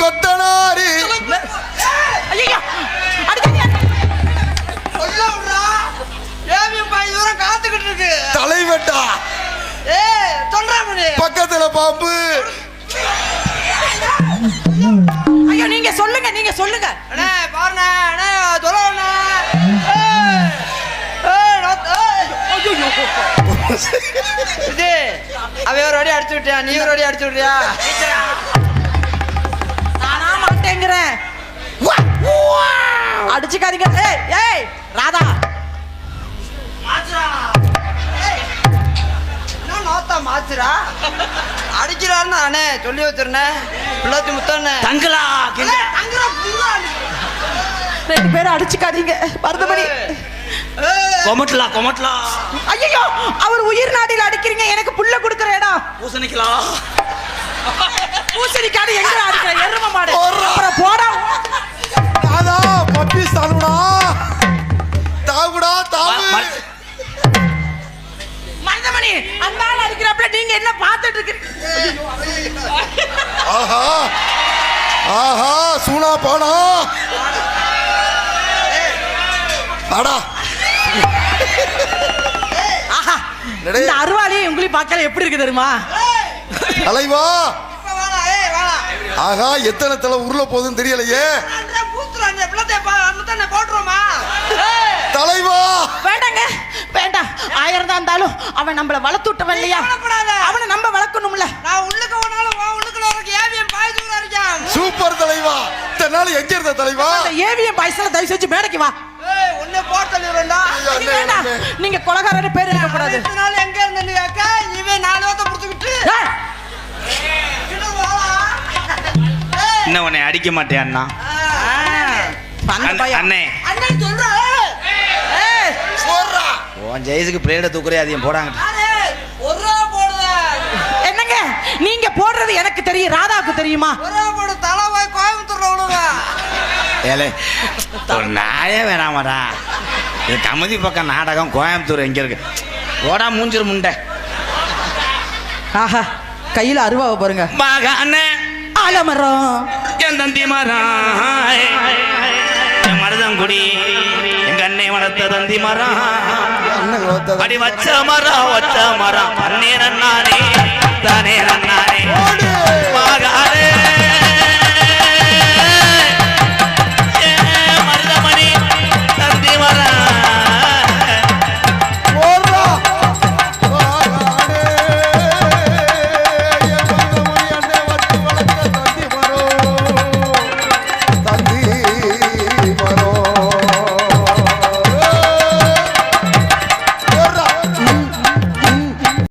கொத்தனாரி. தலைவெட்டா. பக்கத்துல பாம்பு. ஐயோ நீங்க சொல்லுங்க நீங்க சொல்லுங்க. அண்ணே பாருண்ணே அண்ணே ஏய். இது அவன் ஒரு அடி அடிச்சு விட்டியா? நீ ஒரு அடி அடிச்சு விட்டியா அடிச்சுக்காதீங்க ஏய் ஏய் ராதா. மாத்துறா அடிக்கிறான்னு அண்ணே சொல்லி வச்சிருந்தேன். பிள்ளாத்தி முத்தண்ணே. தங்களா ரெண்டு பேரும் அடிச்சுக்காதீங்க. மருதமணி கொமட்டலா கொமட்டலா. ஐயோ அவர் உயிர் நாடியில் அடிக்கிறீங்க. எனக்கு புல்ல கொடுக்குற இடம். பூசணிக்கலா. பூசணிக்காடு எங்க அடிக்கிற? எரும மாடு. போடா. தாதா பப்பி தானுடா தாவுடா தாவு. மருதமணி அந்த ஆள் அடிக்கிறப்பல நீங்க என்ன பார்த்துட்டு இருக்கீங்க ஆஹா. ஆஹா சூனா பானா. அடா. இந்த அருவாளி உங்களையும் பார்க்கல எப்படி இருக்கு தெரியுமா? தலைவா. ஆஹா எத்தனை தலை உருள போகுதுன்னு தெரியலையே. அண்ணே பூத்துறா அண்ணே பிள்ளாத்தே பா முத்தண்ணே போட்டுருமா தலைவா! வேண்டாங்க வேண்டாம். ஆயிரம் தான் இருந்தாலும் அவன் நம்மள வளர்த்து விட்டவன் இல்லையா. அவனை நம்ம வளர்க்கணும்ல. நான் உள்ளுக்கு போனாலும் உன் உள்ளுக்குள்ள இருக்கு ஏவிஎம் பாய் தூரம் இருக்கான். சூப்பர் தலைவா! இத்தனை எங்க இருந்த தலைவா? அந்த ஏவிஎம் பாய்ஸ்ல தயவு செஞ்சு மேடைக்கு வா. ஏய் உன்னை போட்டு தள்ளிடுறா ஐயோ, இது வேண்டாம். நீங்க கொலகாரன்னு பேர் இருக்க கூடாது. இத்தனை நாள் எங்க இருந்த நீ அக்கா இவன் நாலு போலாம் இன்னும் உன்னை அடிக்க மாட்டேன் அண்ணா? அண்ணே, அண்ணன் சொல்றா. ஏய். போடுறா உன் ஜெயசுக்கு பிளேட தூக்குறே அதிகம் போடாங்க. என்னங்க? நீங்க போடுறது எனக்கு தெரியும் ராதாவுக்கு தெரியுமா? ஒரு ரூபா போடு தலைவாய் கோயம்புத்தூர்ல ஏலே நாயே வேணாமாடா. இது கமதி பக்கம் நாடகம் கோயம்புத்தூர் எங்க இருக்கு? ஓடா மூஞ்சிரு முண்டை. ஆஹா கையில அருவாவை பாருங்க. பாக அண்ணே ஆலமரம். என் தந்தி மரம் என் மருதங்குடி எங்க அண்ணே வளர்த்த தந்தி மரம். அடி வச்ச மரம் வச்ச மரம் அண்ணே நன்னானே தானே